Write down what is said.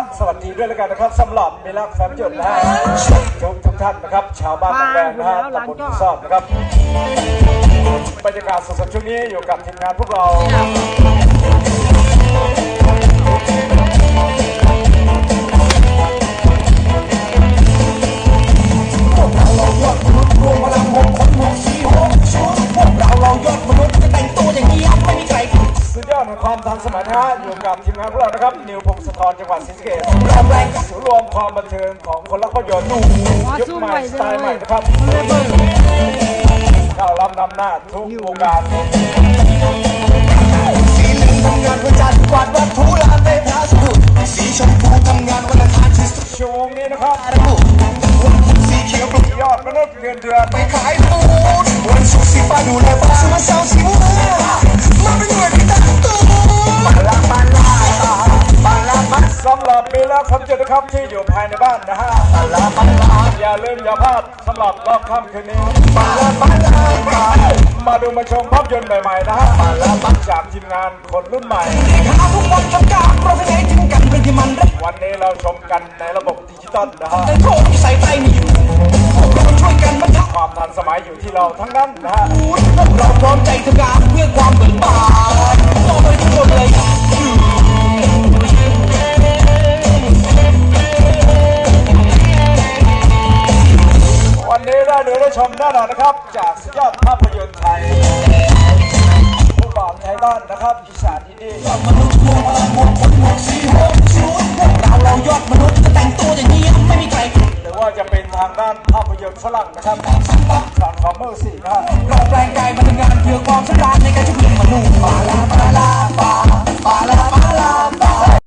กันนะครับสำหรับมิลักแฟมจุดนะฮะทุกทุกท่านนะครับ ชาวบ้านตะแบงนะฮะตำบลกุซอบนะครับบรรยากาศสดๆช่วงนี้อยู่กับทีมงานพวกเรา ความทันสมัยนะฮะอยู่กับทีมงานพวกเรานะครับนิวพงศธรจังหวัดศรีสะเกษเราแรงกับศูนย์รวมความบันเทิงของคนรักภาพยนตร์ยุคใหม่สไตล์ใหม่นะครับเข้ารับนำหน้าทุกวงการสีหลืองทำงานวันจันทร์กวาดวัตถุลานในพระสมุทรสีชมพูทำงานวันอังคารที่สุดช่วงนี้นะครับสีเขียวปลุกยอดมนุษย์เงินเดือนไปขายปูนวันศุกร์สีฟ้าดูแลบ้านส่วนวันเสาร์สีม่วงมา นะครับที่อยู่ภายในบ้านนะฮะลาปาลาอย่าลืมอย่าพลาดสำหรับรอบค่ำคืนนี้ปาลาปาลาปามาดูมาชมภาพยนตร์ใหม่ๆนะฮะจากทีมงานคนรุ่นใหม่ข่าวทุกวันทำการเราไปไหนถึงกันเป็นที่มันได้วันนี้เราชมกันในระบบดิจิตอลนะฮะในโชคที่ใส่ใจมีอยู่พวกเราช่วยกันบรรเทาความทันสมัยอยู่ที่เราทั้งนั้นนะฮะพวกเราพร้อมใจทำงานเพื่อความเบิกบานมองไปทุกคน หรือได้ชมแน่นอนนะครับ จากสุดยอดภาพยนตร์ไทยผู้บอกวไทยบ้านนะครับอีสานที่นี่เรายอดมนุษย์จะแต่งตัวอย่างนี้ไม่มีใครหรือว่าจะเป็นทางด้านภาพยนต์ฝรั่งนะครับสองเมอร์สี่นะเราแปลงกายมาทำงานเพื่อความฉลาดในการชุบเลี้